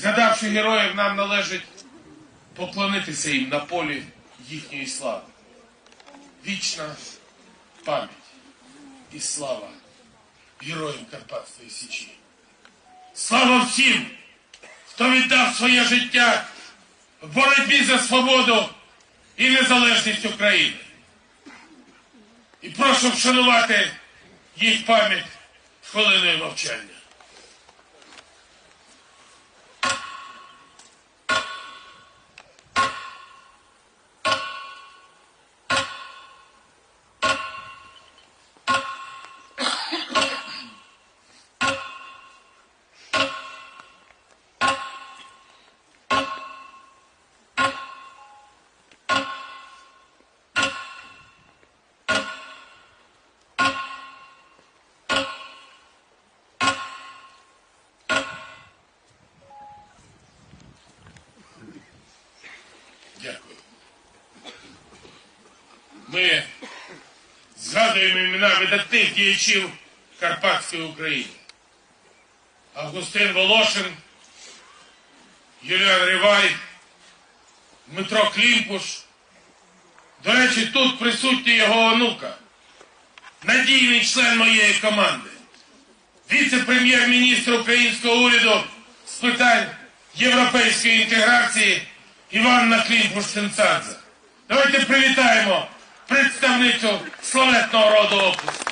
Згадавши героїв, нам належить поклонитися їм на полі їхньої слави. Вічна пам'ять і слава героям Карпатської Січі. Слава всім, хто віддав своє життя в боротьбі за свободу і незалежність України. І прошу вшанувати їх пам'ять хвилиною мовчання. Дякую. Ми згадуємо імена видатних діячів Карпатської України. Августин Волошин, Юліан Ривай, Дмитро Клімпуш. До речі, тут присутній його онука, надійний член моєї команди, віце-прем'єр-міністр українського уряду з питань європейської інтеграції Іванна Клімпуш-Сенцадзе. Давайте привітаємо представницю славетного роду опуску.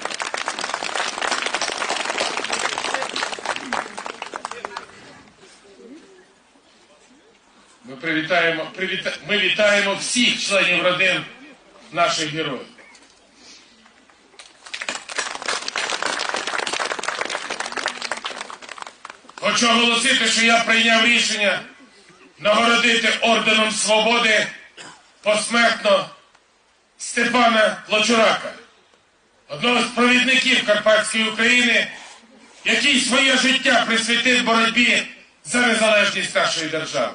Ми привітаємо, привіта, ми вітаємо всіх членів родин наших героїв. Хочу оголосити, що я прийняв рішення нагородити орденом свободи посмертно Степана Лочурака, одного з провідників Карпатської України, який своє життя присвятив боротьбі за незалежність нашої держави.